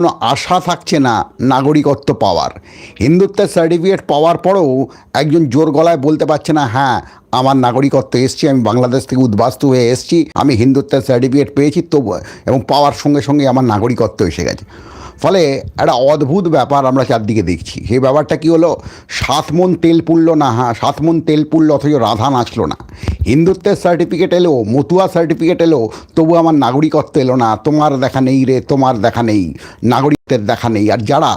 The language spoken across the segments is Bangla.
কোনো আশা থাকছে না নাগরিকত্ব পাওয়ার। হিন্দুত্বের সার্টিফিকেট পাওয়ার পরেও একজন জোর গলায় বলতে পারছে না হ্যাঁ আমার নাগরিকত্ব এসছি, আমি বাংলাদেশ থেকে উদ্বাস্তু হয়ে এসছি, আমি হিন্দুত্বের সার্টিফিকেট পেয়েছি, তবু এবং পাওয়ার সঙ্গে সঙ্গে আমার নাগরিকত্ব এসে গেছে। ফলে একটা অদ্ভুত ব্যাপার আমরা চারদিকে দেখছি। সেই ব্যাপারটা কি হলো? সাত মন তেল পুড়লো না হ্যাঁ সাত মন তেল পুড়লো অথচ রাধা নাচলো না। হিন্দুত্বের সার্টিফিকেট এলো, মতুয়া সার্টিফিকেট এলো, তবু আমার নাগরিকত্ব এলো না, তোমার দেখা নেই রে, তোমার দেখা নেই, নাগরিকত্বের দেখা নেই। আর যারা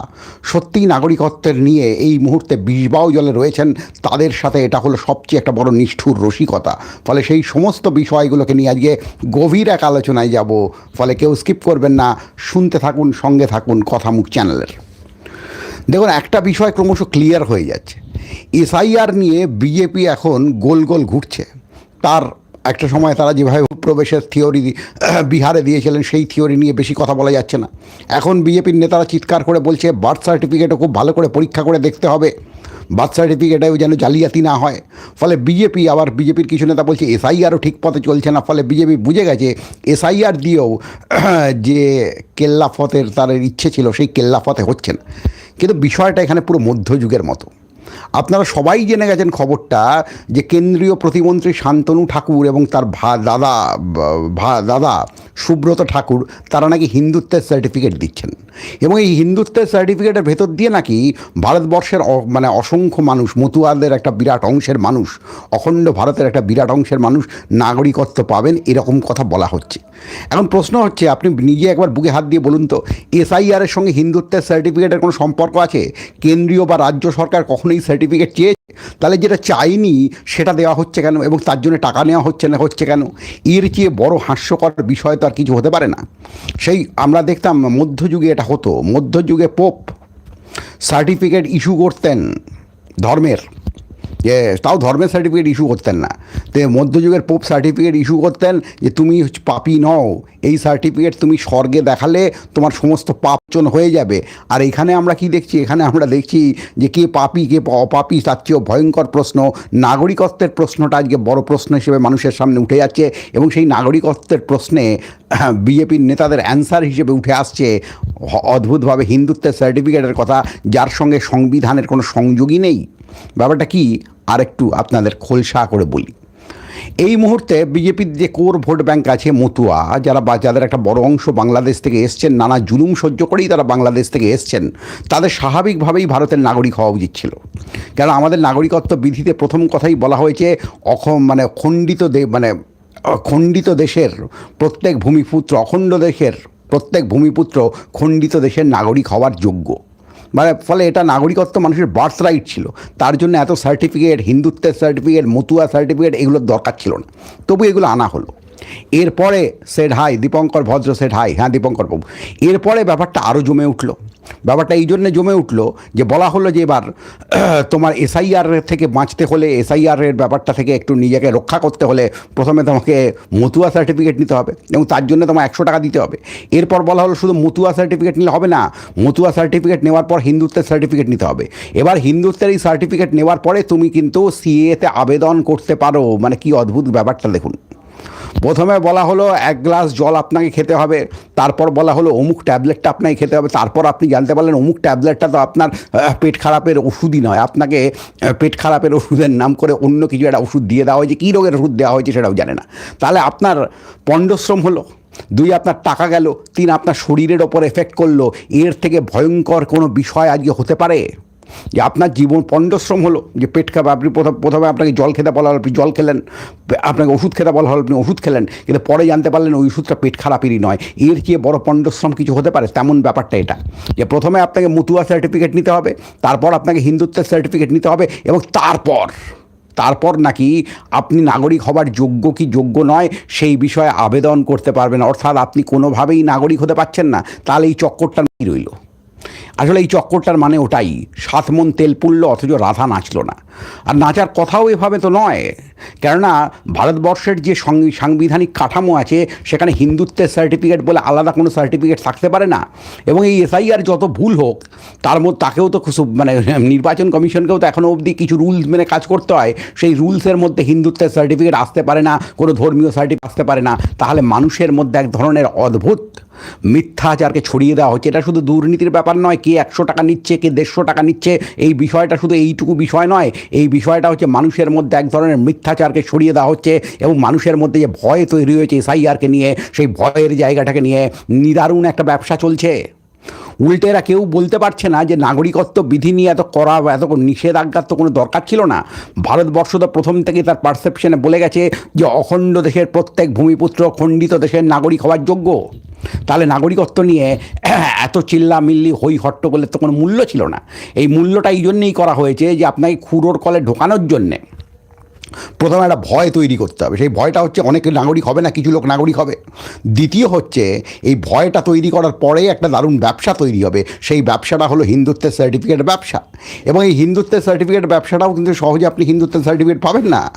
সত্যিই নাগরিকত্বের নিয়ে এই মুহূর্তে বিষবাও জলে রয়েছেন, তাদের সাথে এটা হলো সবচেয়ে একটা বড় নিষ্ঠুর রসিকতা। ফলে সেই সমস্ত বিষয়গুলোকে নিয়ে আজকে গভীর এক আলোচনায় যাব। ফলে কেউ স্কিপ করবেন না, শুনতে থাকুন, সঙ্গে থাকুন। কথামুখ চ্যানেলের। দেখুন, একটা বিষয় ক্রমশ ক্লিয়ার হয়ে যাচ্ছে। এসআইআর নিয়ে বিজেপি এখন গোল গোল ঘুরছে। তার একটা সময় তারা যেভাবে প্রবেশের থিওরি বিহারে দিয়েছিলেন, সেই থিওরি নিয়ে বেশি কথা বলা যাচ্ছে না। এখন বিজেপির নেতারা চিৎকার করে বলছে বার্থ সার্টিফিকেটও খুব ভালো করে পরীক্ষা করে দেখতে হবে। বার্থ সার্টিফিকেটেও যেন জালিয়াতি না হয়। ফলে বিজেপি আবার বিজেপির কিছু নেতা বলছে, এসআইআরও ঠিক পথে চলছে না। ফলে বিজেপি বুঝে গেছে, এসআইআর দিয়েও যে কেল্লাফতের তার ইচ্ছে ছিল, সেই কেল্লাফতে হচ্ছে না। কিন্তু বিষয়টা এখানে পুরো মধ্যযুগের মতো। আপনারা সবাই জেনে গেছেন খবরটা যে কেন্দ্রীয় প্রতিমন্ত্রী শান্তনু ঠাকুর এবং তার ভা, দাদা ভা, দাদা সুব্রত ঠাকুর, তারা নাকি হিন্দুত্বের সার্টিফিকেট দিচ্ছেন। এবং এই হিন্দুত্বের সার্টিফিকেটের ভেতর দিয়ে নাকি ভারতবর্ষের মানে অসংখ্য মানুষ, মতুয়াদের একটা বিরাট অংশের মানুষ, অখণ্ড ভারতের একটা বিরাট অংশের মানুষ নাগরিকত্ব পাবেন, এরকম কথা বলা হচ্ছে। এখন প্রশ্ন হচ্ছে, আপনি নিজে একবার বুকে হাত দিয়ে বলুন তো, এসআইআরের সঙ্গে হিন্দুত্বের সার্টিফিকেটের কোনো সম্পর্ক আছে? কেন্দ্রীয় বা রাজ্য সরকার কখনোই সার্টিফিকেট চেয়েছে? তাহলে যেটা চাইনি, সেটা দেওয়া হচ্ছে কেন? এবং তার জন্য টাকা নেওয়া হচ্ছে না, হচ্ছে কেন? এর চেয়ে বড় হাস্যকর বিষয় তো আর কিছু হতে পারে না। সেই আমরা দেখতাম মধ্যযুগে এটা হতো। মধ্যযুগে পোপ সার্টিফিকেট ইস্যু করতেন ধর্মের। যে তাও ধর্মের সার্টিফিকেট ইস্যু করতেন না। তো মধ্যযুগের পোপ সার্টিফিকেট ইস্যু করতেন যে তুমি পাপি নও। এই সার্টিফিকেট তুমি স্বর্গে দেখালে তোমার সমস্ত পাপচন হয়ে যাবে। আর এখানে আমরা কি দেখছি? এখানে আমরা দেখছি যে কে পাপি, কে অপাপি, তার চেয়েও ভয়ঙ্কর প্রশ্ন। নাগরিকত্বের প্রশ্নটা আজকে বড় প্রশ্ন হিসেবে মানুষের সামনে উঠে যাচ্ছে এবং সেই নাগরিকত্বের প্রশ্নে বিজেপির নেতাদের অ্যান্সার হিসেবে উঠে আসছে। অদ্ভুতভাবে হিন্দুত্বের সার্টিফিকেটের কথা, যার সঙ্গে সংবিধানের কোনো সংযোগই নেই। ব্যাপারটা কি? আর একটু আপনাদের খোলসা করে বলি। এই মুহূর্তে বিজেপির যে কোর ভোট ব্যাংক আছে মতুয়া, যারা বা যাদের একটা বড় অংশ বাংলাদেশ থেকে এসছেন, নানা জুলুম সহ্য করেই তারা বাংলাদেশ থেকে এসছেন, তাদের স্বাভাবিকভাবেই ভারতের নাগরিক হওয়া উচিত ছিল। কেন আমাদের নাগরিকত্ব বিধিতে প্রথম কথাই বলা হয়েছে, অখম মানে খণ্ডিত মানে খণ্ডিত দেশের প্রত্যেক ভূমিপুত্র, অখণ্ড দেশের প্রত্যেক ভূমিপুত্র খণ্ডিত দেশের নাগরিক হওয়ার যোগ্য। মানে ফলে এটা নাগরিকত্ব মানুষের বার্থ রাইট ছিল। তার জন্য এত সার্টিফিকেট হিন্দুত্বের সার্টিফিকেট মতুয়া সার্টিফিকেট এগুলোর দরকার ছিল না। তবু এগুলো আনা হলো। এরপরে সেট হাই দীপঙ্কর ভদ্র সেট হাই হ্যাঁ দীপঙ্কর বাবু। এরপরে ব্যাপারটা আরও জমে উঠল। ব্যাপারটা এই জন্যে জমে উঠল যে বলা হলো যে এবার তোমার এসআইআর থেকে বাঁচতে হলে এসআইআরের ব্যাপারটা থেকে একটু নিজেকে রক্ষা করতে হলে প্রথমে তোমাকে মতুয়া সার্টিফিকেট নিতে হবে এবং তার জন্য তোমার একশো টাকা দিতে হবে। এরপর বলা হলো শুধু মতুয়া সার্টিফিকেট নিলে হবে না, মতুয়া সার্টিফিকেট নেওয়ার পর হিন্দুত্বের সার্টিফিকেট নিতে হবে। এবার হিন্দুত্বের এই সার্টিফিকেট নেওয়ার পরে তুমি কিন্তু সিএতে আবেদন করতে পারো। মানে কি অদ্ভুত ব্যাপারটা দেখুন। প্রথমে বলা হলো, এক গ্লাস জল আপনাকে খেতে হবে, তারপর বলা হলো, অমুক ট্যাবলেটটা আপনাকে খেতে হবে, তারপর আপনি জানতে পারলেন অমুক ট্যাবলেটটা তো আপনার পেট খারাপের ওষুধই নয়, আপনাকে পেট খারাপের ওষুধের নাম করে অন্য কিছু একটা ওষুধ দিয়ে দেওয়া হয়েছে, কী রোগের ওষুধ দেওয়া হয়েছে সেটাও জানে না। তাহলে আপনার পণ্ডশ্রম হলো, দুই আপনার টাকা গেল, তিন আপনার শরীরের ওপর এফেক্ট করল, এর থেকে ভয়ঙ্কর কোনো বিষয় আজকে হতে পারে? যে আপনার জীবন পণ্ডশ্রম হলো, যে পেট খাবে, আপনি প্রথম আপনাকে জল খেতে বলা হলো, আপনি জল খেলেন, আপনাকে ওষুধ খেতে বলা হলো, আপনি ওষুধ খেলেন, কিন্তু পরে জানতে পারলেন ওই ওষুধটা পেট খারাপেরই নয়। এর চেয়ে বড় পণ্ডশ্রম কিছু হতে পারে? তেমন ব্যাপারটা এটা। যে প্রথমে আপনাকে মতুয়া সার্টিফিকেট নিতে হবে, তারপর আপনাকে হিন্দুত্বের সার্টিফিকেট নিতে হবে এবং তারপর তারপর নাকি আপনি নাগরিক হবার যোগ্য কি যোগ্য নয়, সেই বিষয়ে আবেদন করতে পারবেন। অর্থাৎ আপনি কোনোভাবেই নাগরিক হতে পারছেন না, তাহলে এই চক্করটা রইল। আসলে এই চক্করটার মানে ওটাই। সাত মন তেল পুড়লো, অথচ রাধা নাচলো না। আর নাচার কথাও এভাবে তো নয়। কেননা, ভারতবর্ষের যে সাংবিধানিক কাঠামো আছে, সেখানে হিন্দুত্বের সার্টিফিকেট বলে আলাদা কোনো সার্টিফিকেট থাকতে পারে না। এবং এই এসআইআর যত ভুল হোক, তার মধ্যে তাকেও তো মানে নির্বাচন কমিশনকেও তো এখনও অবধি কিছু রুলস মেনে কাজ করতে হয়। সেই রুলসের মধ্যে হিন্দুত্বের সার্টিফিকেট আসতে পারে না, কোনো ধর্মীয় সার্টিফিকেট আসতে পারে না। তাহলে মানুষের মধ্যে এক ধরনের অদ্ভুত মিথ্যাচারকে ছড়িয়ে দেওয়া হচ্ছে। এটা শুধু দুর্নীতির ব্যাপার নয়, কে একশো টাকা নিচ্ছে, কে দেড়শো টাকা নিচ্ছে, এই বিষয়টা শুধু এইটুকু বিষয় নয়, এই বিষয়টা হচ্ছে মানুষের মধ্যে এক ধরনের মিথ্যাচারকে ছড়িয়ে দেওয়া হচ্ছে এবং মানুষের মধ্যে যে ভয় তৈরি হয়েছে এসআইআরকে নিয়ে, সেই ভয়ের জায়গাটাকে নিয়ে নিদারুণ একটা ব্যবসা চলছে। উল্টেরা কেউ বলতে পারছে না যে নাগরিকত্ব বিধি নিয়ে এত করা বা এত নিষেধাজ্ঞার তো কোনো দরকার ছিল না। ভারতবর্ষ তো প্রথম থেকে তার পারসেপশনে বলে গেছে যে অখণ্ড দেশের প্রত্যেক ভূমিপুত্র খণ্ডিত দেশের নাগরিক হওয়ার যোগ্য। তাহলে নাগরিকত্ব নিয়ে এত চিল্লামিল্লি হই হট্টগোলের তো কোনো মূল্য ছিল না। এই মূল্যটা এই জন্যেই করা হয়েছে যে আপনাকে খুঁড়োর কলে ঢোকানোর জন্যে। প্রথমে একটা ভয় তৈরি করতে হবে। সেই ভয়টা হচ্ছে অনেকে নাগরিক হবে না, কিছু লোক নাগরিক হবে। দ্বিতীয় হচ্ছে, এই ভয়টা তৈরি করার পরেই একটা দারুণ ব্যবসা তৈরি হবে। সেই ব্যবসাটা হলো হিন্দুত্বের সার্টিফিকেট ব্যবসা। এবং এই হিন্দুত্বের সার্টিফিকেট ব্যবসাটাও কিন্তু সহজে আপনি হিন্দুত্বের সার্টিফিকেট পাবেন না।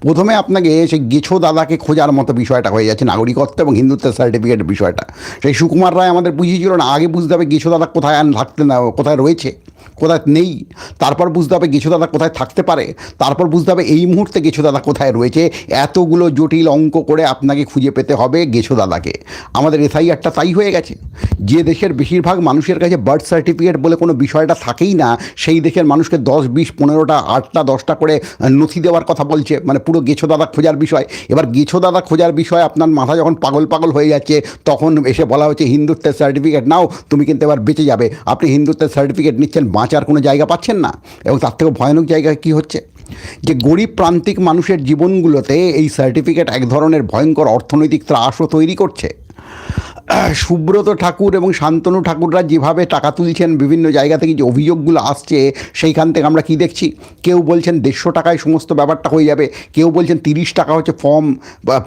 প্রথমে আপনাকে সেই গেছো দাদাকে খোঁজার মতো বিষয়টা হয়ে যাচ্ছে, নাগরিকত্ব এবং হিন্দুত্বের সার্টিফিকেট বিষয়টা। সেই সুকুমার রায় আমাদের বুঝিয়েছিল না, আগে বুঝতে হবে গেছো দাদা কোথায় আন থাকতে না, কোথায় রয়েছে। কোথায় নেই? তারপর বুঝতে হবে গেছো দাদা কোথায় থাকতে পারে। তারপর বুঝতে হবে এই মুহূর্তে গেছো দাদা কোথায় রয়েছে। এতগুলো জটিল অঙ্ক করে আপনাকে খুঁজে পেতে হবে গেছো দাদাকে। আমাদের এসআইআরটা তাই হয়ে গেছে। যে দেশের বেশিরভাগ মানুষের কাছে বার্থ সার্টিফিকেট বলে কোনো বিষয়টা থাকেই না, সেই দেশের মানুষকে দশ, বিশ, পনেরোটা, আটটা, দশটা করে নথি দেওয়ার কথা বলছে। মানে পুরো গেছো দাদা খোঁজার বিষয়। এবার গেছো দাদা খোঁজার বিষয় আপনার মাথা যখন পাগল পাগল হয়ে যাচ্ছে, তখন এসে বলা হচ্ছে, হিন্দুত্বের সার্টিফিকেট নাও, তুমি কিন্তু এবার বেঁচে যাবে। আপনি হিন্দুত্বের সার্টিফিকেট নিচ্ছেন বাঁচার কোনো জায়গা পাচ্ছেন না এবং তার থেকেও ভয়ানক জায়গা কি হচ্ছে? যে গরিব প্রান্তিক মানুষের জীবনগুলোতে এই সার্টিফিকেট এক ধরনের ভয়ঙ্কর অর্থনৈতিক ত্রাসও তৈরি করছে। সুব্রত ঠাকুর এবং শান্তনু ঠাকুররা যেভাবে টাকা তুলছেন বিভিন্ন জায়গা থেকে যে অভিযোগগুলো আসছে, সেইখান থেকে আমরা কি দেখছি? কেউ বলছেন দেড়শো টাকায় সমস্ত ব্যাপারটা হয়ে যাবে, কেউ বলছেন তিরিশ টাকা হচ্ছে ফর্ম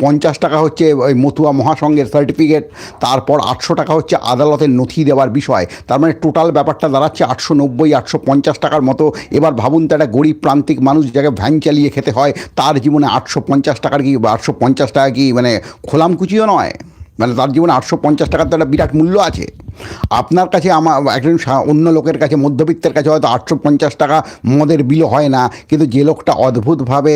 পঞ্চাশ টাকা হচ্ছে ওই মতুয়া মহাসংঘের সার্টিফিকেট তারপর আটশো টাকা হচ্ছে আদালতের নথি দেওয়ার বিষয়। তার মানে টোটাল ব্যাপারটা দাঁড়াচ্ছে আটশো নব্বই, আটশো পঞ্চাশ টাকার মতো। এবার ভাবুন তো একটা গরিব প্রান্তিক মানুষ যাকে ভ্যান চালিয়ে খেতে হয়, তার জীবনে আটশো পঞ্চাশ টাকার কি, বা আটশো পঞ্চাশ টাকা কি মানে খোলামকুচিও নয়? মানে তার জীবনে আটশো পঞ্চাশ টাকার তো একটা বিরাট মূল্য আছে। আপনার কাছে আমার একজন অন্য লোকের কাছে, মধ্যবিত্তের কাছে হয়তো আটশো পঞ্চাশ টাকা মদের বিলও হয় না, কিন্তু যে লোকটা অদ্ভুতভাবে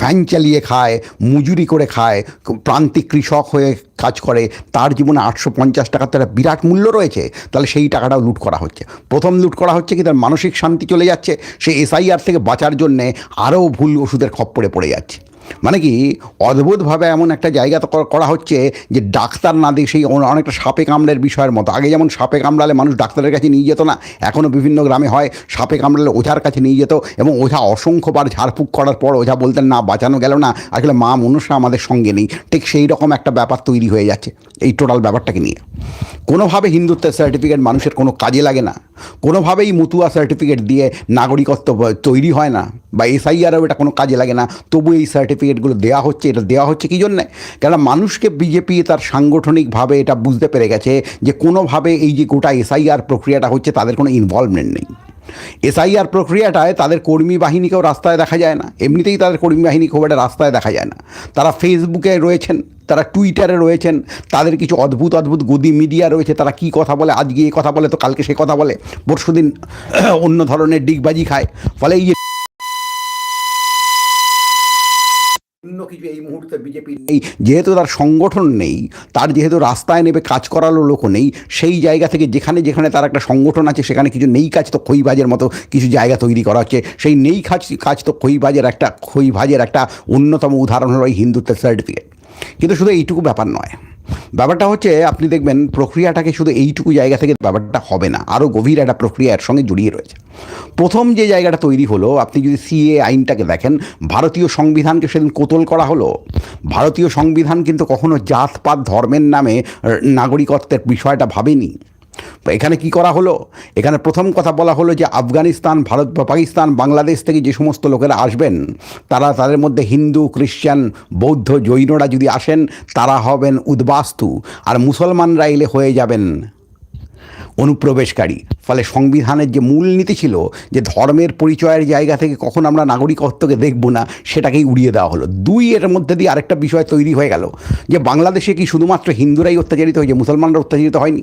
ভ্যান চালিয়ে খায়, মজুরি করে খায়, প্রান্তিক কৃষক হয়ে কাজ করে, তার জীবনে আটশো পঞ্চাশ টাকার তো একটা বিরাট মূল্য রয়েছে, তাহলে সেই টাকাটাও লুট করা হচ্ছে। প্রথম লুট করা হচ্ছে কি, তার মানসিক শান্তি চলে যাচ্ছে, সে এসআইআর থেকে বাঁচার জন্যে আরও ভুল ওষুধের খপ্পরে পড়ে যাচ্ছে। মানে কি, অদ্ভুতভাবে এমন একটা জায়গা তো করা- হচ্ছে যে ডাক্তার না দিয়ে সেই অনেকটা সাপে কামড়ের বিষয়ের মতো। আগে যেমন সাপে কামড়ালে মানুষ ডাক্তারের কাছে নিয়ে যেত না এখনও বিভিন্ন গ্রামে হয় সাপে কামড়ালে ওঝার কাছে নিয়ে যেত এবং ওঝা অসংখ্যবার ঝাড়ফুঁক করার পর ওঝা বলতেন, না, বাঁচানো গেল না। আসলে মা মনুষ্য আমাদের সঙ্গে নেই। ঠিক সেই রকম একটা ব্যাপার তৈরি হয়ে যাচ্ছে এই টোটাল ব্যাপারটাকে নিয়ে। কোনোভাবে হিন্দুত্বের সার্টিফিকেট মানুষের কোনো কাজে লাগে না। কোনোভাবেই মতুয়া সার্টিফিকেট দিয়ে নাগরিকত্ব তৈরি হয় না বা এসআইআরও এটা কোনো কাজে লাগে না। তবু এই সার্টিফিকেটগুলো দেওয়া হচ্ছে, এটা দেওয়া হচ্ছে কী জন্যে? কেন মানুষকে বিজেপি তার সাংগঠনিকভাবে এটা বুঝতে পেরে গেছে যে কোনোভাবে এই যে গোটা এসআইআর প্রক্রিয়াটা হচ্ছে, তাদের কোনো ইনভলভমেন্ট নেই। এসআইআর প্রক্রিয়াটায় তাদের কর্মী বাহিনীকেও রাস্তায় দেখা যায় না। এমনিতেই তাদের কর্মী বাহিনী খুব একটা রাস্তায় দেখা যায় না। তারা ফেসবুকে রয়েছেন, তারা টুইটারে রয়েছেন, তাদের কিছু অদ্ভুত অদ্ভুত গদি মিডিয়া রয়েছে, তারা কি কথা বলে, আজকে এই কথা বলে, তো কালকে সে কথা বলে। পরশুদিন অন্য ধরনের ডিগবাজি খায়। ফলে এই যে অন্য কিছু এই মুহূর্তে বিজেপি নেই যেহেতু তার সংগঠন নেই, তার যেহেতু রাস্তায় নেবে কাজ করালো লোক নেই, সেই জায়গা থেকে যেখানে যেখানে তার একটা সংগঠন আছে, সেখানে কিছু নেই কাজ তো খইবাজের মতো কিছু জায়গা তৈরি করা হচ্ছে। সেই নেই কাজ কাজ তো খইবাজের একটা খইবাজের একটা অন্যতম উদাহরণ হলো এই হিন্দুত্বের সার্টিফিকেট কিন্তু শুধু এইটুকু ব্যাপার নয় ব্যাপারটা হচ্ছে, আপনি দেখবেন প্রক্রিয়াটাকে শুধু এইটুকু জায়গা থেকে ব্যাপারটা হবে না। আরও গভীর একটা প্রক্রিয়া সঙ্গে জড়িয়ে রয়েছে। প্রথম যে জায়গাটা তৈরি হলো, আপনি যদি সিএ আইনটাকে দেখেন, ভারতীয় সংবিধানকে সেদিন কোতল করা হলো। ভারতীয় সংবিধান কিন্তু কখনো জাতপাত ধর্মের নামে, নাগরিকত্বের বিষয়টা ভাবেনি। এখানে কি করা হলো? এখানে প্রথম কথা বলা হলো যে আফগানিস্তান, ভারত বা পাকিস্তান, বাংলাদেশ থেকে যে সমস্ত লোকেরা আসবেন, তারা তাদের মধ্যে হিন্দু, খ্রিশ্চান, বৌদ্ধ, জৈনরা যদি আসেন, তারা হবেন উদ্বাস্তু। আর মুসলমানরা এলে হয়ে যাবেন অনুপ্রবেশকারী। ফলে সংবিধানের যে মূলনীতি ছিল যে ধর্মের পরিচয়ের জায়গা থেকে কখন আমরা নাগরিকত্বকে দেখব না, সেটাকেই উড়িয়ে দেওয়া হলো। দুই এর মধ্যে দিয়ে আরেকটা বিষয় তৈরি হয়ে গেল, যে বাংলাদেশে কি শুধুমাত্র হিন্দুরাই অত্যাচারিত হয়েছে, মুসলমানরা অত্যাচারিত হয়নি?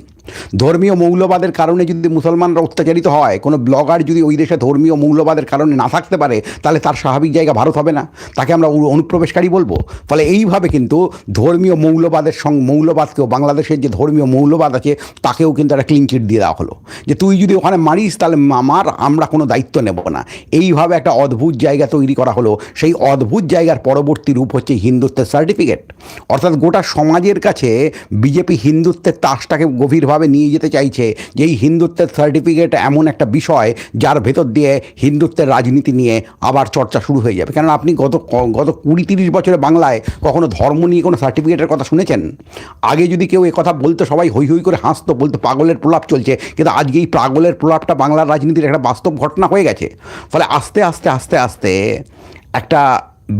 ধর্মীয় মৌলবাদের কারণে যদি মুসলমানরা অত্যাচারিত হয়, কোনো ব্লগার যদি ওই দেশে ধর্মীয় মৌলবাদের কারণে না থাকতে পারে, তাহলে তার স্বাভাবিক জায়গা ভারত হবে না। তাকে আমরা অনুপ্রবেশকারী বলব। ফলে এইভাবে কিন্তু ধর্মীয় মৌলবাদের সঙ্গে মৌলবাদকেও, বাংলাদেশের যে ধর্মীয় মৌলবাদ আছে, তাকেও কিন্তু একটা ক্লিন চিট দিয়ে দেওয়া হলো। যে তুই যদি ওখানে মারিস, তাহলে আমার আমরা কোনো দায়িত্ব নেব না। এইভাবে একটা অদ্ভুত জায়গা তৈরি করা হলো। সেই অদ্ভুত জায়গার পরবর্তী রূপ হচ্ছে হিন্দুত্বের সার্টিফিকেট অর্থাৎ গোটা সমাজের কাছে বিজেপি হিন্দুত্বের তাসটাকে গভীরভাবে নিয়ে যেতে চাইছে যে এই হিন্দুত্বের সার্টিফিকেট এমন একটা বিষয় যার ভেতর দিয়ে হিন্দুত্বের রাজনীতি নিয়ে আবার চর্চা শুরু হয়ে যাবে। কেননা আপনি গত গত কুড়ি তিরিশ বছরে বাংলায় কখনো ধর্ম নিয়ে কোনো সার্টিফিকেটের কথা শুনেছেন? আগে যদি কেউ কথা বলতো, সবাই হই হই করে হাসতো, বলতো, পাগলের প্রলাপ চলছে। কিন্তু আজকে এই প্রাগলের প্রলাপটা বাংলার রাজনীতির একটা বাস্তব ঘটনা হয়ে গেছে। ফলে আস্তে আস্তে আস্তে আস্তে একটা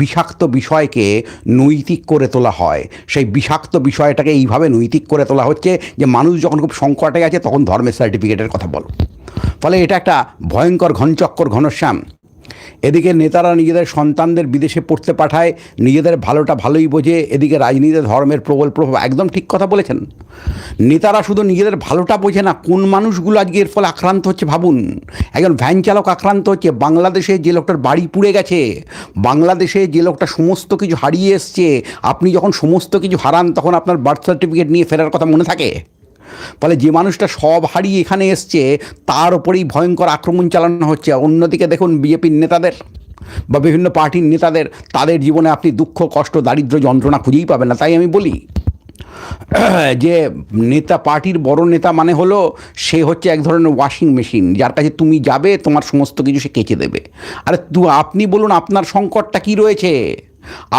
বিষাক্ত বিষয়কে নৈতিক করে তোলা হয়। সেই বিষাক্ত বিষয়টাকে এইভাবে নৈতিক করে তোলা হচ্ছে যে মানুষ যখন খুব সংকটে আছে তখন ধর্মের সার্টিফিকেটের কথা বলো। ফলে এটা একটা ভয়ঙ্কর ঘনচক্কর, ঘনশ্যাম। এদিকে নেতারা নিজেদের সন্তানদের বিদেশে পড়তে পাঠায়, নিজেদের ভালোটা ভালোই বোঝে, এদিকে রাজনীতিতে ধর্মের প্রবল প্রভাব, একদম ঠিক কথা বলেছেন। নেতারা শুধু নিজেদের ভালোটা বোঝে না, কোন মানুষগুলো আজকে এর ফলে আক্রান্ত হচ্ছে ভাবুন। একজন ভ্যান চালক আক্রান্ত হচ্ছে, বাংলাদেশে যে লোকটার বাড়ি পুড়ে গেছে, বাংলাদেশে যে লোকটা সমস্ত কিছু হারিয়ে এসছে, আপনি যখন সমস্ত কিছু হারান, তখন আপনার বার্থ সার্টিফিকেট নিয়ে ফেরার কথা মনে থাকে? ফলে যে মানুষটা সব হারিয়ে এখানে এসছে, তার ওপরেই ভয়ঙ্কর আক্রমণ চালানো হচ্ছে। অন্যদিকে দেখুন বিজেপির নেতাদের বা বিভিন্ন পার্টির নেতাদের, তাদের জীবনে আপনি দুঃখ, কষ্ট দারিদ্র যন্ত্রণা খুঁজেই পাবেন না। তাই আমি বলি, যে নেতা, পার্টির বড় নেতা মানে হলো, সে হচ্ছে এক ধরনের ওয়াশিং মেশিন যার কাছে তুমি যাবে, তোমার সমস্ত কিছু সে কেচে দেবে। আরে আপনি বলুন, আপনার সংকটটা কি রয়েছে?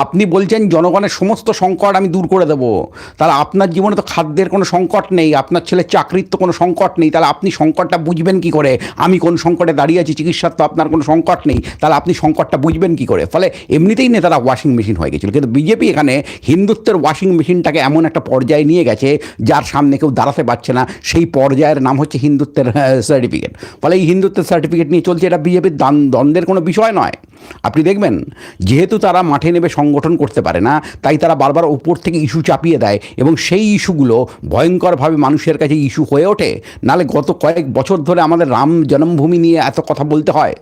আপনি বলছেন জনগণের সমস্ত সংকট আমি দূর করে দেবো। তাহলে আপনার জীবনে তো খাদ্যের কোনো সংকট নেই, আপনার ছেলে চাকরির তো কোনো সংকট নেই, তাহলে আপনি সংকটটা বুঝবেন কি করে? আমি কোন সংকটে দাঁড়িয়ে আছি, চিকিৎসার তো আপনার কোনো সংকট নেই, তাহলে আপনি সংকটটা বুঝবেন কি করে? ফলে এমনিতেই নেতারা ওয়াশিং মেশিন হয়ে গেছিল, কিন্তু বিজেপি এখানে হিন্দুত্বের ওয়াশিং মেশিনটাকে এমন একটা পর্যায়ে নিয়ে গেছে, যার সামনে কেউ দাঁড়াতে পারছে না, সেই পর্যায়ের নাম হচ্ছে হিন্দুত্বের সার্টিফিকেট ফলে এই হিন্দুত্বের সার্টিফিকেট নিয়ে চলছে, এটা বিজেপির দ্বন্দ্বের কোনো বিষয় নয়। আপনি দেখবেন, যেহেতু তারা মাঠে নেমে সংগঠন করতে পারে না, তাই তারা বারবার উপর থেকে ইস্যু চাপিয়ে দেয় এবং সেই ইস্যুগুলো ভয়ঙ্করভাবে মানুষের কাছে ইস্যু হয়ে ওঠে। নালে গত কয়েক বছর ধরে আমাদের রাম জন্মভূমি নিয়ে এত কথা বলতে হয়।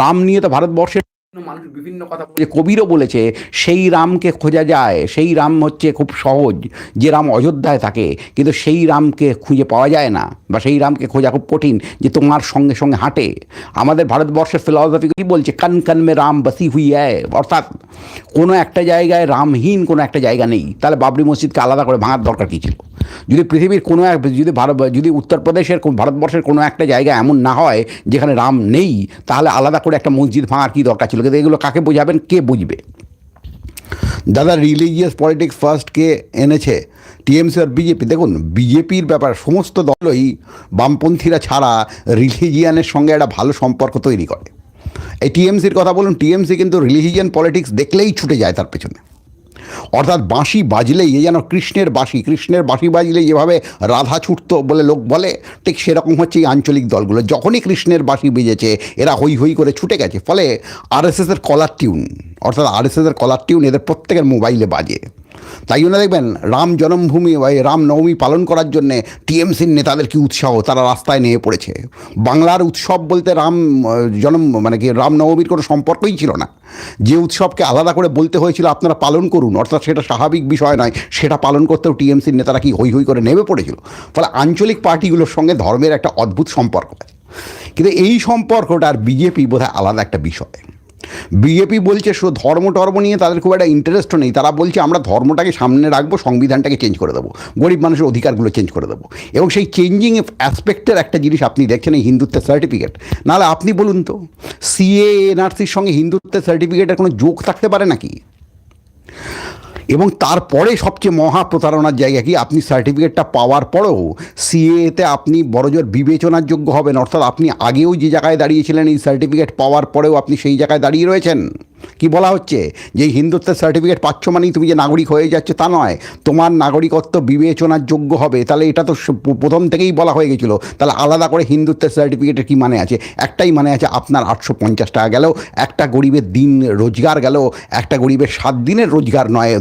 রাম নিয়ে তো ভারতবর্ষের মানুষ বিভিন্ন কথা বলে। কবিরও বলেছে, সেই রামকে খোঁজা যায়, সেই রাম হচ্ছে খুব সহজ, যে রাম অযোধ্যায় থাকে, কিন্তু সেই রামকে খুঁজে পাওয়া যায় না, বা সেই রামকে খোঁজা খুব কঠিন, যে তোমার সঙ্গে সঙ্গে হাঁটে। আমাদের ভারতবর্ষের ফিলসফি কি বলছে? কান কান মে রাম বসি হুই অর্থাৎ কোনো একটা জায়গায় রামহীন কোনো একটা জায়গা নেই। তাহলে বাবরি মসজিদকে আলাদা করে ভাঙার দরকার কী ছিল? যদি পৃথিবীর কোনো এক, যদি ভারত, যদি উত্তরপ্রদেশের কোন- ভারতবর্ষের কোনো একটা জায়গা এমন না হয়, যেখানে রাম নেই, তাহলে আলাদা করে একটা মসজিদ ভাঙার কী দরকার ছিল? কিন্তু এগুলো কাকে বোঝাবেন, কে বুঝবে? দাদা রিলিজিয়াস পলিটিক্স ফার্স্ট কে এনেছে? টিএমসি আর বিজেপি। দেখুন, বিজেপির ব্যাপার, সমস্ত দলই বামপন্থীরা ছাড়া রিলিজিয়ানের সঙ্গে একটা ভালো সম্পর্ক তৈরি করে। এই টিএমসির কথা বলুন, টিএমসি কিন্তু রিলিজিয়ান পলিটিক্স দেখলেই ছুটে যায় তার পেছনে। অর্থাৎ বাঁশি বাজলেই, এ যেন কৃষ্ণের বাঁশি কৃষ্ণের বাঁশি বাজলে যেভাবে রাধা ছুটতো বলে লোক বলে, ঠিক সেরকম হচ্ছে এই আঞ্চলিক দলগুলো। যখনই কৃষ্ণের বাঁশি বেজেছে, এরা হই হই করে ছুটে গেছে। ফলে আরএসএসের কলার টিউন, অর্থাৎ আরএসএসের কলার টিউন এদের প্রত্যেকের মোবাইলে বাজে। তাই জন্য দেখবেন, রাম জন্মভূমি বা এই রাম পালন করার জন্যে টিএমসির নেতাদের কি উৎসাহ, তারা রাস্তায় নেমে পড়েছে। বাংলার উৎসব বলতে রাম জন্ম মানে কি রামনবমীর কোনো সম্পর্কই ছিল না। যে উৎসবকে আলাদা করে বলতে হয়েছিল, আপনারা পালন করুন, অর্থাৎ সেটা স্বাভাবিক বিষয় নয়, সেটা পালন করতেও টিএমসির নেতারা কি হই হই করে নেমে পড়েছিল। ফলে আঞ্চলিক পার্টিগুলোর সঙ্গে ধর্মের একটা অদ্ভুত সম্পর্ক আছে। কিন্তু এই সম্পর্কটা আর বিজেপি বোধহয় আলাদা একটা বিষয়। বিজেপি বলছে শুধু ধর্ম টর্ম নিয়ে তাদের খুব একটা ইন্টারেস্টও নেই। তারা বলছে, আমরা ধর্মটাকে সামনে রাখব, সংবিধানটাকে চেঞ্জ করে দেবো। গরিব মানুষের অধিকারগুলো চেঞ্জ করে দেবো। এবং সেই চেঞ্জিং অ্যাসপেক্টের একটা জিনিস আপনি দেখছেন, এই হিন্দুত্বের সার্টিফিকেট নাহলে আপনি বলুন তো সিএ এনআরসির সঙ্গে হিন্দুত্বের সার্টিফিকেটের কোনো যোগ থাকতে পারে নাকি? এবং তারপরে সবচেয়ে মহা প্রতারণার জায়গা কি? আপনি সার্টিফিকেটটা পাওয়ার পরেও সিএতে আপনি বড়জোর বিবেচনার যোগ্য হবেন। অর্থাৎ আপনি আগেও যে জায়গায় দাঁড়িয়েছিলেন, এই সার্টিফিকেট পাওয়ার পরেও আপনি সেই জায়গায় দাঁড়িয়ে রয়েছেন। কি বলা হচ্ছে? যে হিন্দুত্বের সার্টিফিকেট পাচ্ছ মানেই তুমি যে নাগরিক হয়ে যাচ্ছে তা নয়। তোমার নাগরিকত্ব বিবেচনার যোগ্য হবে। তাহলে এটা তো প্রথম থেকেই বলা হয়ে গেছিল। তাহলে আলাদা করে হিন্দুত্বের সার্টিফিকেটের কী মানে আছে? একটাই মানে আছে আপনার আটশো পঞ্চাশ টাকা গেলেও একটা গরিবের দিন রোজগার গেল, একটা গরিবের সাত দিনের রোজগার নয়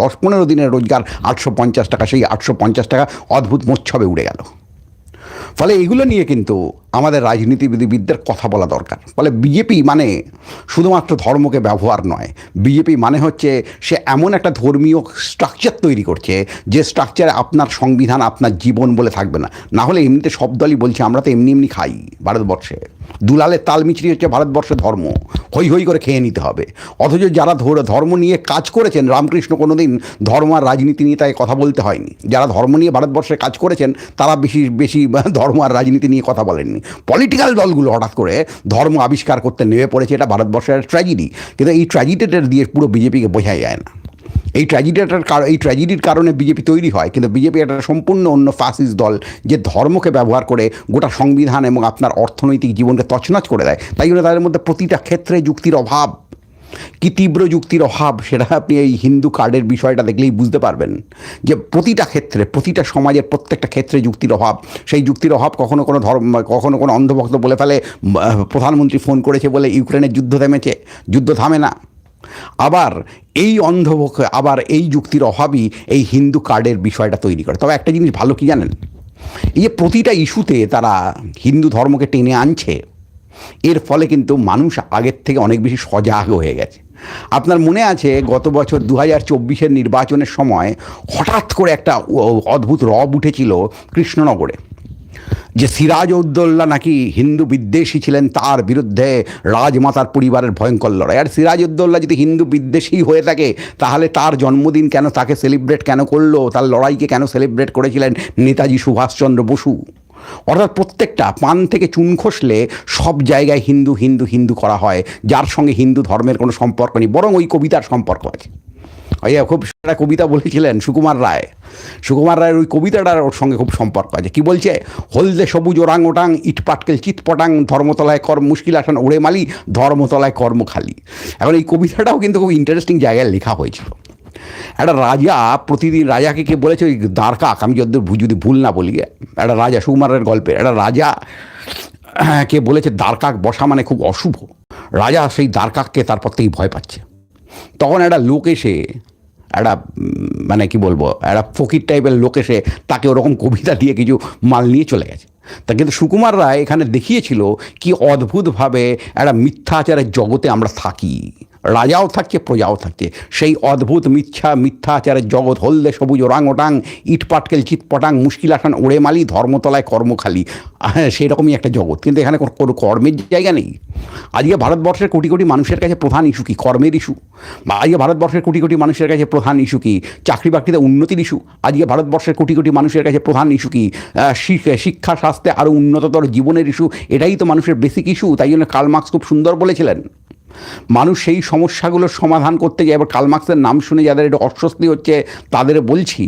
দশ পনেরো দিনের রোজগার আটশো পঞ্চাশ টাকা, সেই আটশো পঞ্চাশ টাকা অদ্ভুত মোচ্ছবে উড়ে গেল। ফলে এগুলো নিয়ে কিন্তু আমাদের রাজনীতিবিদদের কথা বলা দরকার। ফলে বিজেপি মানে শুধুমাত্র ধর্মকে ব্যবহার নয়, বিজেপি মানে হচ্ছে সে এমন একটা ধর্মীয় স্ট্রাকচার তৈরি করছে যে স্ট্রাকচারে আপনার সংবিধান, আপনার জীবন বলে থাকবে না। না হলে এমনিতে সব দলই বলছে, আমরা তো এমনি এমনি খাই ভারতবর্ষে। দুলালের তাল মিছরি হচ্ছে ভারতবর্ষের ধর্ম। হই হই করে খেয়ে নিতে হবে। অথচ যারা ধর- ধর্ম নিয়ে কাজ করেছেন, রামকৃষ্ণ কোনোদিন ধর্ম আর রাজনীতি নিয়ে তাই কথা বলতে হয়নি। যারা ধর্ম নিয়ে ভারতবর্ষে কাজ করেছেন, তারা বেশি বেশি ধর্ম আর রাজনীতি নিয়ে কথা বলেননি। পলিটিক্যাল দলগুলো হঠাৎ করে ধর্ম আবিষ্কার করতে নেমে পড়েছে, এটা ভারতবর্ষের ট্র্যাজেডি কিন্তু এই ট্র্যাজেডিটা দিয়ে পুরো বিজেপিকে বোঝা যায় না। এই ট্র্যাজেডিটার কারণ এই ট্র্যাজেডির কারণে বিজেপি তৈরি হয়, কিন্তু বিজেপি একটা সম্পূর্ণ অন্য ফাসিস দল যে ধর্মকে ব্যবহার করে গোটা সংবিধান এবং আপনার অর্থনৈতিক জীবনকে তছনছ করে দেয়, তাই জন্য তাদের মধ্যে প্রতিটা ক্ষেত্রে যুক্তির অভাব। কি তীব্র যুক্তির অভাব, সেটা আপনি এই হিন্দু কার্ডের বিষয়টা দেখলেই বুঝতে পারবেন, যে প্রতিটা ক্ষেত্রে, প্রতিটা সমাজের প্রত্যেকটা ক্ষেত্রে যুক্তির অভাব। সেই যুক্তির অভাব কখনো কোনো ধর্ম, কখনো কোনো অন্ধভক্ত বলে ফেলে প্রধানমন্ত্রী ফোন করেছে বলে ইউক্রেনের যুদ্ধ থেমেছে, যুদ্ধ থামে না। আবার এই অন্ধভক্ত আবার এই যুক্তির অভাবই এই হিন্দু কার্ডের বিষয়টা তৈরি করে। তবে একটা জিনিস ভালো কি জানেন? এই যে প্রতিটা ইস্যুতে তারা হিন্দু ধর্মকে টেনে আনছে, এর ফলে কিন্তু মানুষ আগের থেকে অনেক বেশি সজাগ হয়ে গেছে। আপনার মনে আছে গত বছর দু হাজার চব্বিশের নির্বাচনের সময় হঠাৎ করে একটা অদ্ভুত রব উঠেছিল কৃষ্ণনগরে। যে সিরাজ উদ্দৌল্লা নাকি হিন্দু বিদ্বেষী ছিলেন, তার বিরুদ্ধে রাজমাতার পরিবারের ভয়ঙ্কর লড়াই। আর সিরাজ উদ্দৌল্লা যদি হিন্দু বিদ্বেষী হয়ে থাকে, তাহলে তার জন্মদিন কেন, তাকে সেলিব্রেট কেন করল, তার লড়াইকে কেন সেলিব্রেট করেছিলেন নেতাজি সুভাষচন্দ্র বসু? অর্থাৎ প্রত্যেকটা পান থেকে চুন খসলে সব জায়গায় হিন্দু হিন্দু হিন্দু করা হয়, যার সঙ্গে হিন্দু ধর্মের কোনো সম্পর্ক নেই, বরং ওই কবিতার সম্পর্ক আছে। ওই খুব একটা কবিতা বলেছিলেন সুকুমার রায়। সুকুমার রায়ের ওই কবিতাটার ওর সঙ্গে খুব সম্পর্ক আছে। কি বলছে? হলদে সবুজ ওরাং ওটাং, ইট পাটকেল চিৎপটাং ধর্মতলায় কর্ম মুশকিল আসান ওড়ে মালি, ধর্মতলায় কর্ম খালি। এখন এই কবিতাটাও কিন্তু খুব ইন্টারেস্টিং জায়গায় লেখা হয়েছিল। একটা রাজা প্রতিদিন, রাজাকে কে বলেছে ওই দ্বারকাক আমি যদি যদি ভুল না বলি, একটা রাজা সুকুমারের গল্পের, একটা রাজা কে বলেছে দ্বারকাক বসা মানে খুব অশুভ। রাজা সেই দ্বারকাককে তারপর থেকেই ভয় পাচ্ছে। তখন একটা লোক এসে একটা মানে কি বলব, একটা ফকির টাইপের লোক এসে তাকে ওরকম কবিতা দিয়ে কিছু মাল নিয়ে চলে গেছে। তা কিন্তু সুকুমার রায় এখানে দেখিয়েছিল কি অদ্ভুতভাবে একটা মিথ্যাচারের জগতে আমরা থাকি। রাজাও থাকছে, প্রজাও থাকছে। সেই অদ্ভুত মিথ্যা, মিথ্যাচারের জগৎ হলদে সবুজ ওরাং ওটাং ইট পাটকেল চিৎপটাং মুশকিল আসান ওড়ে মালি ধর্মতলায় কর্মখালি। সেই রকমই একটা জগৎ। কিন্তু এখানে কোনো- কর্মের জায়গা নেই। আজকে ভারতবর্ষের কোটি কোটি মানুষের কাছে প্রধান ইস্যু কি? কর্মের ইস্যু? বা আজকে ভারতবর্ষের কোটি কোটি মানুষের কাছে প্রধান ইস্যু কি? চাকরি বাকরিতে উন্নতির ইস্যু? আজকে ভারতবর্ষের কোটি কোটি মানুষের কাছে প্রধান ইস্যু কি? শিক্ষা, স্বাস্থ্যে আরও উন্নততর জীবনের ইস্যু? এটাই তো মানুষের বেসিক ইস্যু তাই জন্য কার্ল মার্কস খুব সুন্দর বলেছিলেন। মানুষ সেই সমস্যাগুলোর সমাধান করতে যায় এবার কার্ল মার্কসের নাম শুনে যাদের একটু অস্বস্তি হচ্ছে, তাদের বলছি,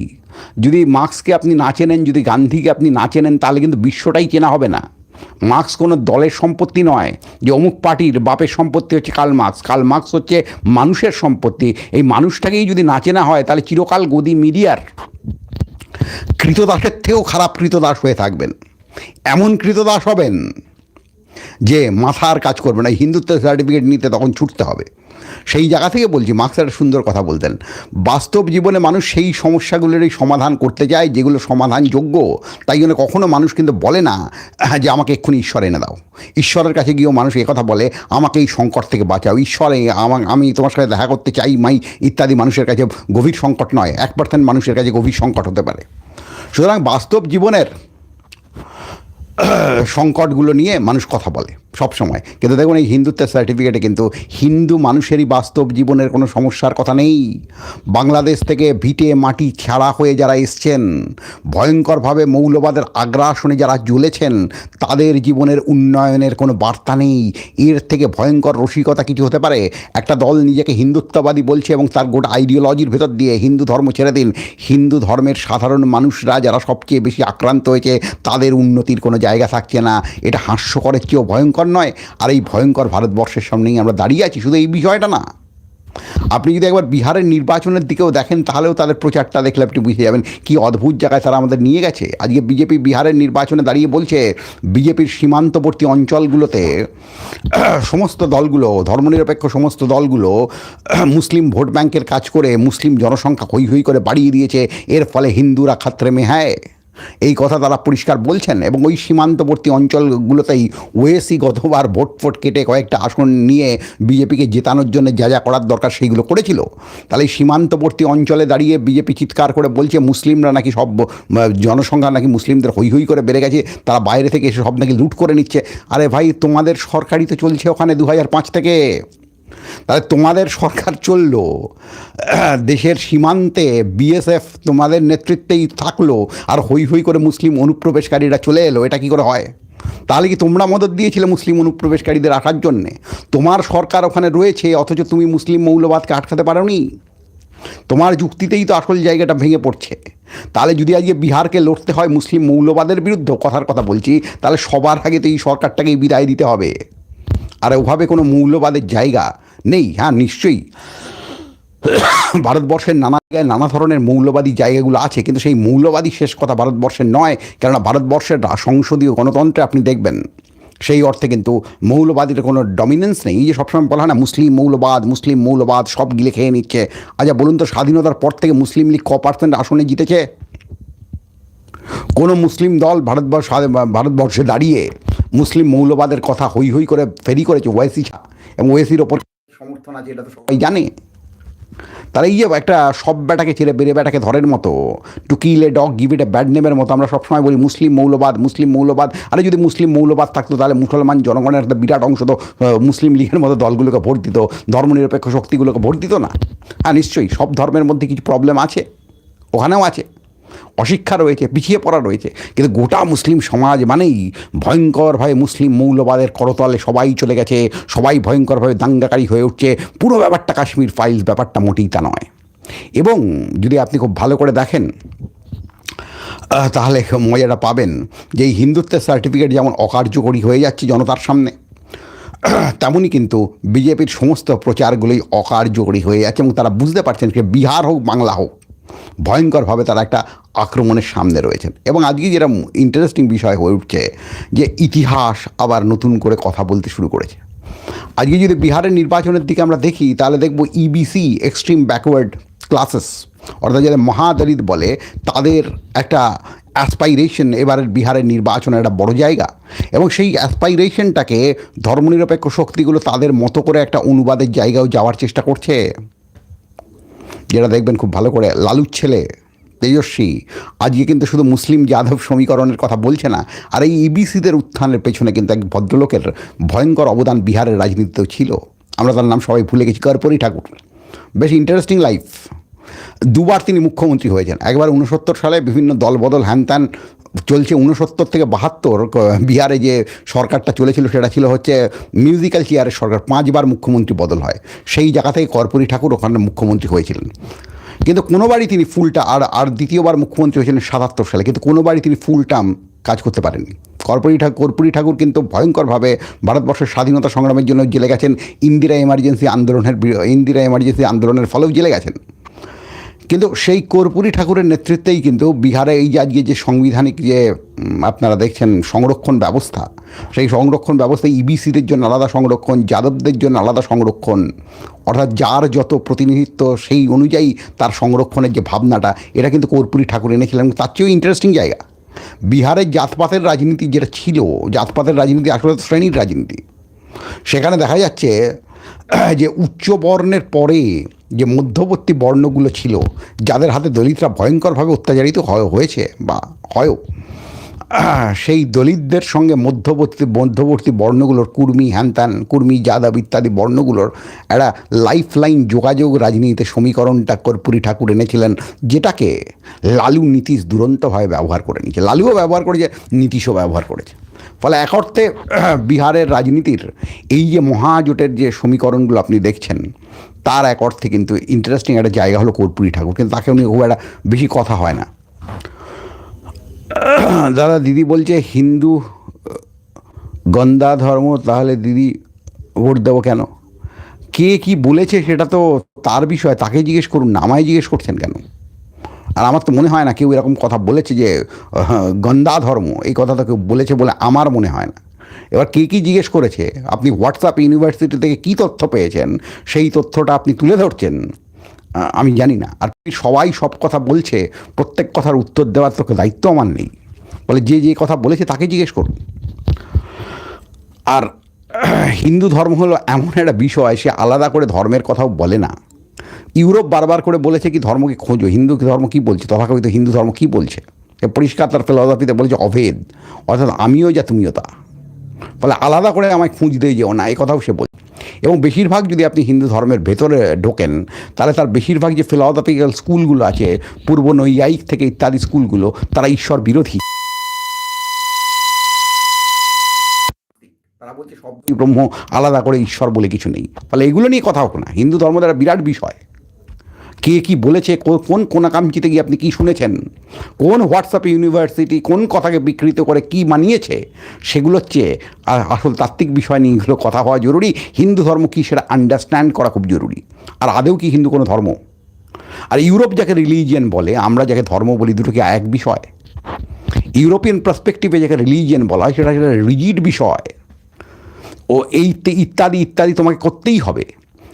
যদি মার্কসকে আপনি না চেনেন, যদি গান্ধীকে আপনি না চেনেন, তাহলে কিন্তু বিশ্বটাই চেনা হবে না। মার্কস কোনো দলের সম্পত্তি নয়, যে অমুক পার্টির বাপের সম্পত্তি হচ্ছে কার্ল মার্কস কার্ল মার্কস হচ্ছে মানুষের সম্পত্তি। এই মানুষটাকেই যদি না চেনা হয়, তাহলে চিরকাল গদি মিডিয়ার। কৃতদাসের থেকেও খারাপ কৃতদাস হয়ে থাকবেন। এমন কৃতদাস হবেন যে মাথার কাজ করবে না এই হিন্দুত্বের সার্টিফিকেট নিতে তখন ছুটতে হবে। সেই জায়গা থেকে বলছি মার্কস একটা সুন্দর কথা বলতেন বাস্তব জীবনে মানুষ সেই সমস্যাগুলোরই সমাধান করতে চায় যেগুলো সমাধানযোগ্য তাই জন্য কখনও মানুষ কিন্তু বলে না "হ্যাঁ, যে আমাকে এক্ষুনি ঈশ্বর এনে দাও। ঈশ্বরের কাছে গিয়েও মানুষ কথা বলে আমাকে এই সংকট থেকে বাঁচাও। ঈশ্বরে আমি তোমার সাথে দেখা করতে চাই মাই ইত্যাদি মানুষের কাছে গভীর সংকট নয় এক পার্সেন্ট মানুষের কাছে গভীর সংকট হতে পারে। সুতরাং বাস্তব জীবনের সংকটগুলো নিয়ে মানুষ কথা বলে। সব সময় কিন্তু দেখুন, এই হিন্দুত্বের সার্টিফিকেটে কিন্তু হিন্দু মানুষেরই বাস্তব জীবনের কোনো সমস্যার কথা নেই। বাংলাদেশ থেকে ভিটে মাটি ছাড়া হয়ে যারা এসছেন, ভয়ঙ্করভাবে মৌলবাদের আগ্রাসনে যারা জ্বলেছেন, তাদের জীবনের উন্নয়নের কোনো বার্তা নেই। এর থেকে ভয়ঙ্কর রসিকতা কিছু হতে পারে? একটা দল নিজেকে হিন্দুত্ববাদী বলছে এবং তার গোটা আইডিওলজির ভেতর দিয়ে হিন্দু ধর্ম ছেড়ে দিন। হিন্দু ধর্মের সাধারণ মানুষরা যারা সবচেয়ে বেশি আক্রান্ত হয়েছে, তাদের উন্নতির কোনো জায়গা থাকছে না। এটা হাস্যকরের চেয়েও ভয়ঙ্কর ভয়ঙ্কর নয়। আর এই ভয়ঙ্কর ভারতবর্ষের সামনেই আমরা দাঁড়িয়ে আছি, শুধু এই বিষয়টা না। আপনি যদি একবার বিহারের নির্বাচনের দিকেও দেখেন, তাহলেও তাদের প্রচারটা দেখলে আপনি বুঝে যাবেন কি অদ্ভুত জায়গায় তারা আমাদের নিয়ে গেছে। আজকে বিজেপি বিহারের নির্বাচনে দাঁড়িয়ে বলছে, বিজেপির সীমান্তবর্তী অঞ্চলগুলোতে সমস্ত দলগুলো, ধর্মনিরপেক্ষ সমস্ত দলগুলো মুসলিম ভোট ব্যাংকের কাজ করে, মুসলিম জনসংখ্যা হই হই করে বাড়িয়ে দিয়েছে। এর ফলে হিন্দুরা খাত্রে মে হ্যায় এই কথা তারা পরিষ্কার বলছেন এবং ওই সীমান্তবর্তী অঞ্চলগুলোতেই ওয়েসি গতবার ভোট ফোট কেটে কয়েকটা আসন নিয়ে বিজেপিকে জেতানোর জন্য যা যা করার দরকার সেইগুলো করেছিল। তাহলে সীমান্তবর্তী অঞ্চলে দাঁড়িয়ে বিজেপি চিৎকার করে বলছে, মুসলিমরা নাকি সব জনসংখ্যা নাকি মুসলিমদের হই হই করে বেড়ে গেছে, তারা বাইরে থেকে এসে সব নাকি লুট করে নিচ্ছে। আরে ভাই, তোমাদের সরকারই তো চলছে ওখানে দু হাজার পাঁচ থেকে। তাহলে তোমাদের সরকার চলল। দেশের সীমান্তে বিএসএফ তোমাদের নেতৃত্বেই থাকল আর হই হই করে মুসলিম অনুপ্রবেশকারীরা চলে এলো, এটা কি করে হয়? তাহলে কি তোমরা মদত দিয়েছিলে মুসলিম অনুপ্রবেশকারীদের আসার জন্যে? তোমার সরকার ওখানে রয়েছে, অথচ তুমি মুসলিম মৌলবাদকে আটকাতে পারোনি? তোমার যুক্তিতেই তো আসল জায়গাটা ভেঙে পড়ছে। তাহলে যদি আজকে বিহারকে লড়তে হয় মুসলিম মৌলবাদের বিরুদ্ধে, কথার কথা বলছি, তাহলে সবার আগে তো এই সরকারটাকেই বিদায় দিতে হবে। আর ওভাবে কোনো মৌলবাদের জায়গা নেই হ্যাঁ নিশ্চয়ই। ভারতবর্ষের নানা জায়গায় নানা ধরনের মৌলবাদী জায়গাগুলো আছে, কিন্তু সেই মৌলবাদী শেষ কথা ভারতবর্ষের নয়, কেননা ভারতবর্ষের সংসদীয় গণতন্ত্রে আপনি দেখবেন, সেই অর্থে কিন্তু মৌলবাদীর কোনো ডমিনেন্স নেই। এই যে সবসময় বলা হয় না, মুসলিম মৌলবাদ মুসলিম মৌলবাদ, সব গিলে খেয়ে নিচ্ছে। আচ্ছা বলুন তো, স্বাধীনতার পর থেকে মুসলিম লীগ ক পার্সেন্ট আসনে জিতেছে? কোনো মুসলিম দল ভারতবর্ষ, ভারতবর্ষে দাঁড়িয়ে মুসলিম মৌলবাদের কথা হই হই করে ফেরি করেছে ওয়েসি এবং ওয়েসির ওপর সমর্থন আছে, এটা তো সবাই জানে। তারা এই যে একটা সব ব্যাটাকে ছেড়ে বেড়ে ব্যাটাকে ধরের মতো to kill a dog give it a bad নেমের মতো আমরা সবসময় বলি মুসলিম মৌলবাদ মুসলিম মৌলবাদ। আরে যদি মুসলিম মৌলবাদ থাকতো তাহলে মুসলমান জনগণের একটা বিরাট অংশ তো মুসলিম লীগের মতো দলগুলোকে ভোট দিত, ধর্মনিরপেক্ষ শক্তিগুলোকে ভোট দিত না। হ্যাঁ নিশ্চয়ই, সব ধর্মের মধ্যে কিছু প্রবলেম আছে, ওখানেও আছে। অশিক্ষা রয়েছে, পিছিয়ে পড়া রয়েছে। কিন্তু গোটা মুসলিম সমাজ মানেই ভয়ঙ্করভাবে মুসলিম মৌলবাদের করতলে সবাই চলে গেছে, সবাই ভয়ঙ্করভাবে দাঙ্গাকারী হয়ে উঠছে। পুরো ব্যাপারটা কাশ্মীর ফাইলস, ব্যাপারটা মোটেই তা নয়। এবং যদি আপনি খুব ভালো করে দেখেন তাহলে মজাটা পাবেন যে এই হিন্দুত্বের সার্টিফিকেট যেমন অকার্যকরী হয়ে যাচ্ছে জনতার সামনে তেমনই কিন্তু বিজেপির সমস্ত প্রচারগুলোই অকার্যকরী হয়ে যাচ্ছে এবং তারা বুঝতে পারছেন যে বিহার হোক, বাংলা হোক ভয়ঙ্করভাবে তারা একটা আক্রমণের সামনে রয়েছেন। এবং আজকে যেটা ইন্টারেস্টিং বিষয় হয়ে উঠছে যে ইতিহাস আবার নতুন করে কথা বলতে শুরু করেছে। আজকে যদি বিহারের নির্বাচনের দিকে আমরা দেখি, তাহলে দেখব ইবিসি এক্সট্রিম ব্যাকওয়ার্ড ক্লাসেস অর্থাৎ যাদের মহাদলিত বলে, তাদের একটা অ্যাসপাইরেশন এবারের বিহারের নির্বাচনের একটা বড় জায়গা। এবং সেই অ্যাসপাইরেশনটাকে ধর্মনিরপেক্ষ শক্তিগুলো তাদের মতো করে একটা অনুবাদের জায়গাও যাওয়ার চেষ্টা করছে। যেটা দেখবেন খুব ভালো করে, লালুর ছেলে তেজস্বী, আজকে কিন্তু শুধু মুসলিম যাদব সমীকরণের কথা বলছে না, আর এই ইবিসিদের উত্থানের পেছনে কিন্তু এক ভদ্রলোকের ভয়ঙ্কর অবদান বিহারের রাজনীতিতেও ছিল। আমরা তার নাম সবাই ভুলে গেছি, কর্পূরী ঠাকুর। বেশ ইন্টারেস্টিং লাইফ দুবার তিনি মুখ্যমন্ত্রী হয়েছেন। একবার উনসত্তর সালে বিভিন্ন দলবদল হ্যানত্যান চলছে উনসত্তর থেকে বাহাত্তর বিহারে যে সরকারটা চলেছিল সেটা ছিল হচ্ছে মিউজিক্যাল চেয়ারের সরকার, পাঁচবার মুখ্যমন্ত্রী বদল হয়। সেই জায়গা থেকে কর্পূরী ঠাকুর ওখানে মুখ্যমন্ত্রী হয়েছিলেন। কিন্তু কোনোবারই তিনি ফুলটা, আর আর দ্বিতীয়বার মুখ্যমন্ত্রী হয়েছিলেন সাতাত্তর সালে, কিন্তু কোনোবারই তিনি ফুল টার্ম কাজ করতে পারেননি। কর্পূরী ঠাকুর কর্পূরী ঠাকুর কিন্তু ভয়ঙ্করভাবে ভারতবর্ষের স্বাধীনতা সংগ্রামের জন্য জেলে গেছেন, ইন্দিরা এমার্জেন্সি আন্দোলনের, ইন্দিরা এমার্জেন্সি আন্দোলনের ফলেও জেলে গেছেন। কিন্তু সেই কর্পূরী ঠাকুরের নেতৃত্বেই কিন্তু বিহারে এই যে আজকে যে সাংবিধানিক যে আপনারা দেখছেন সংরক্ষণ ব্যবস্থা, সেই সংরক্ষণ ব্যবস্থা ইবিসিদের জন্য আলাদা সংরক্ষণ, যাদবদের জন্য আলাদা সংরক্ষণ, অর্থাৎ যার যত প্রতিনিধিত্ব সেই অনুযায়ী তার সংরক্ষণের যে ভাবনাটা, এটা কিন্তু কর্পূরী ঠাকুর এনেছিলেন। তার চেয়েও ইন্টারেস্টিং জায়গা। বিহারের জাতপাতের রাজনীতি যেটা ছিল, জাতপাতের রাজনীতি আসলে শ্রেণির রাজনীতি। সেখানে দেখা যাচ্ছে যে উচ্চ বর্ণের পরে যে মধ্যবর্তী বর্ণগুলো ছিল, যাদের হাতে দলিতরা ভয়ঙ্করভাবে অত্যাচারিত হয়- হয়েছে বা হয়ও, সেই দলিতদের সঙ্গে মধ্যবর্তী মধ্যবর্তী বর্ণগুলোর কুর্মি, হ্যানত্যান, কুর্মি, যাদব ইত্যাদি বর্ণগুলোর একটা লাইফ লাইন যোগাযোগ রাজনীতিতে সমীকরণটা কর্পূরী ঠাকুর এনেছিলেন, যেটাকে লালু নীতিশ দুরন্তভাবে ব্যবহার করে নিয়েছে। লালুও ব্যবহার করেছে, নীতিশও ব্যবহার করেছে। ফলে এক অর্থে বিহারের রাজনীতির এই যে মহাজোটের যে সমীকরণগুলো আপনি দেখছেন, তার এক অর্থে কিন্তু ইন্টারেস্টিং একটা জায়গা হলো কর্পূরী ঠাকুর। কিন্তু তাকে উনি খুব একটা বেশি কথা হয় না। দাদা, দিদি বলছে হিন্দু গন্দা ধর্ম তাহলে দিদি ভোট দেবো কেন? কে কি বলেছে সেটা তো তার বিষয়। তাকে জিজ্ঞেস করুন না আমায় জিজ্ঞেস করছেন কেন? আর আমার তো মনে হয় না কেউ এরকম কথা বলেছে যে গন্দা ধর্ম, এই কথাটা কেউ বলেছে বলে আমার মনে হয় না। এবার কে কী জিজ্ঞেস করেছে? আপনি হোয়াটসঅ্যাপ ইউনিভার্সিটি থেকে কী তথ্য পেয়েছেন? সেই তথ্যটা আপনি তুলে ধরছেন? আমি জানি না। আর সবাই সব কথা বলছে, প্রত্যেক কথার উত্তর দেওয়ার তোকে দায়িত্ব আমার নেই। বলে যে যে কথা বলেছে তাকে জিজ্ঞেস করুন। আর হিন্দু ধর্ম হলো এমন একটা বিষয়, সে আলাদা করে ধর্মের কথাও বলে না। ইউরোপ বারবার করে বলেছে কি ধর্মকে খোঁজো, হিন্দু ধর্ম কি বলছে, তথাকথিত হিন্দু ধর্ম কি বলছে? পরিষ্কার তার ফিলসফিতে বলছে অভেদ, অর্থাৎ আমিও যা তুমিও তা। ফলে আলাদা করে আমায় খুঁজ খুঁজতে যেও না, এই কথাও সে বলছে। এবং বেশিরভাগ যদি আপনি হিন্দু ধর্মের ভেতরে ঢোকেন, তাহলে তার বেশিরভাগ যে ফিলসফিক্যাল স্কুলগুলো আছে, পূর্ব নৈয়ায়িক থেকে ইত্যাদি স্কুলগুলো তারা ঈশ্বর বিরোধী। তারা বলছে সব ব্রহ্ম আলাদা করে ঈশ্বর বলে কিছু নেই। ফলে এগুলো নিয়ে কথা হোক না। হিন্দু ধর্ম দ্বারা বিরাট বিষয়। কে কি বলেছে কোন কোনাকাঙ্ক্ষিতে গিয়ে আপনি কি শুনেছেন? কোন হোয়াটসঅ্যাপ ইউনিভার্সিটি কোন কথাকে বিকৃত করে কি মানিয়েছে? সেগুলো হচ্ছে আসল তাত্ত্বিক বিষয় নিয়ে এগুলো কথা হওয়া জরুরি। হিন্দু ধর্ম কী সেটা আন্ডারস্ট্যান্ড করা খুব জরুরি। আর আদেও কি হিন্দু কোনো ধর্ম? আর ইউরোপ যাকে রিলিজিয়ান বলে, আমরা যাকে ধর্ম বলি দুটো কি এক বিষয়। ইউরোপিয়ান পার্সপেক্টিভে যাকে রিলিজিয়ান বলা হয়, সেটা সেটা রিজিড বিষয়। ও এই ইত্যাদি ইত্যাদি তোমাকে করতেই হবে।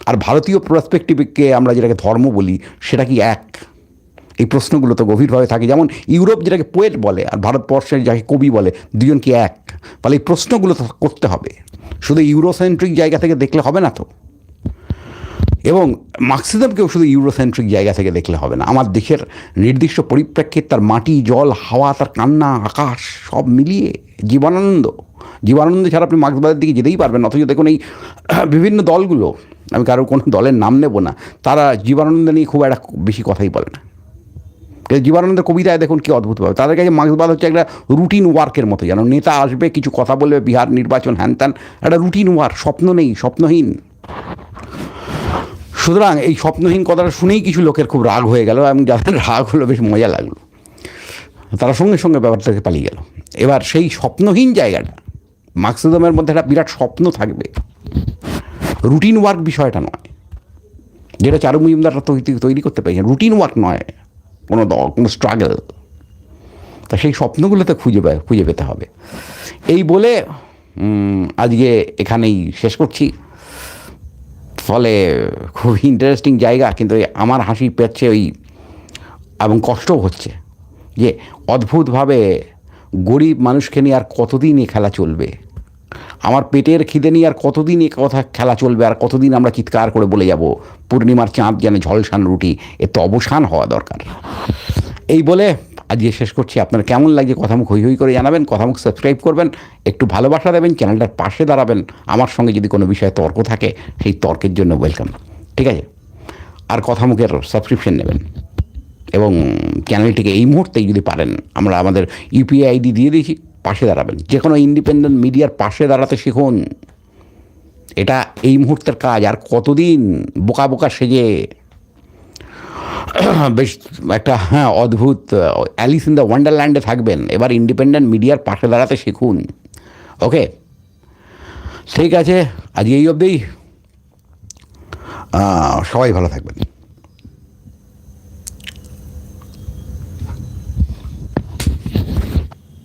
আর ভারতীয় প্রসপেক্টিভকে আমরা যেটাকে ধর্ম বলি, সেটা কি এক? এই প্রশ্নগুলো তো গভীরভাবে থাকে। যেমন ইউরোপ যেটাকে পোয়েট বলে আর ভারতবর্ষের যাকে কবি বলে, দুজন কি এক? ফলে এই প্রশ্নগুলো তো করতে হবে। শুধু ইউরোসেন্ট্রিক জায়গা থেকে দেখলে হবে না তো? এবং মার্ক্সিজমকেও শুধু ইউরোসেন্ট্রিক জায়গা থেকে দেখলে হবে না। আমার দেশের নির্দিষ্ট পরিপ্রেক্ষিত তার মাটি, জল, হাওয়া, তার কান্না, আকাশ সব মিলিয়ে জীবনানন্দ জীবনানন্দ ছাড়া আপনি মার্ক্সবাদের দিকে যেতেই পারবেন অথচ দেখুন এই বিভিন্ন দলগুলো, আমি কারও কোনো দলের নাম নেব না, তারা জীবনানন্দ নিয়ে খুব একটা বেশি কথাই বলে না। কিন্তু জীবনানন্দের কবিতায় দেখুন কি অদ্ভুতভাবে তাদের কাছে মার্ক্সবাদ হচ্ছে একটা রুটিন ওয়ার্কের মতো যেন নেতা আসবে, কিছু কথা বলবে, বিহার নির্বাচন, হ্যান ত্যান, একটা রুটিন ওয়ার্ক, স্বপ্ন নেই, স্বপ্নহীন। সুতরাং এই স্বপ্নহীন কথাটা শুনেই কিছু লোকের খুব রাগ হয়ে গেল এবং যাদের রাগ হলো বেশ মজা লাগল। তারা সঙ্গে সঙ্গে ব্যাপারটাকে পালিয়ে গেল। এবার সেই স্বপ্নহীন জায়গাটা, মার্ক্সিজমের মধ্যে একটা বিরাট স্বপ্ন থাকবে, রুটিন ওয়ার্ক বিষয়টা নয়। যেটা চারু মজুমদাররা তৈরি করতে পেরেছেন। রুটিন ওয়ার্ক নয়, কোনো দল, কোনো স্ট্রাগল। তা সেই স্বপ্নগুলোতে খুঁজে খুঁজে পেতে হবে। এই বলে আজকে এখানেই শেষ করছি। ফলে খুব ইন্টারেস্টিং জায়গা, কিন্তু আমার হাসি পেচ্ছে ওই এবং কষ্টও হচ্ছে যে অদ্ভুতভাবে গরিব মানুষকে নিয়ে আর কতদিন এ খেলা চলবে? আমার পেটের খিদে নিয়ে আর কতদিন এ কথা খেলা চলবে? আর কতদিন আমরা চিৎকার করে বলে যাব, পূর্ণিমার চাঁদ যেন ঝলসান রুটি এর তো অবসান হওয়া দরকার। এই বলে আজকে শেষ করছি। আপনার কেমন লাগছে কথামুখ হই হই করে জানাবেন, কথামুখ সাবস্ক্রাইব করবেন, একটু ভালোবাসা দেবেন চ্যানেলটার পাশে দাঁড়াবেন, আমার সঙ্গে যদি কোনো বিষয়ে তর্ক থাকে, সেই তর্কের জন্য ওয়েলকাম ঠিক আছে? আর কথামুখের সাবস্ক্রিপশন নেবেন। এবং চ্যানেলটিকে এই মুহূর্তেই যদি পারেন, আমরা আমাদের ইউপিআই আইডি দিয়ে দিয়েছি, পাশে দাঁড়াবেন। যে কোনো ইন্ডিপেন্ডেন্ট মিডিয়ার পাশে দাঁড়াতে শিখুন। এটা এই মুহূর্তের কাজ। আর কতদিন বোকা বোকা সেজে বেশ একটা হ্যাঁ অদ্ভুত অ্যালিস ইন দ্য ওয়ান্ডারল্যান্ডে থাকবেন। এবার ইন্ডিপেন্ডেন্ট মিডিয়ার পাশে দাঁড়াতে শিখুন। ওকে? ঠিক আছে আজ এই অবধি। সবাই ভালো থাকবেন।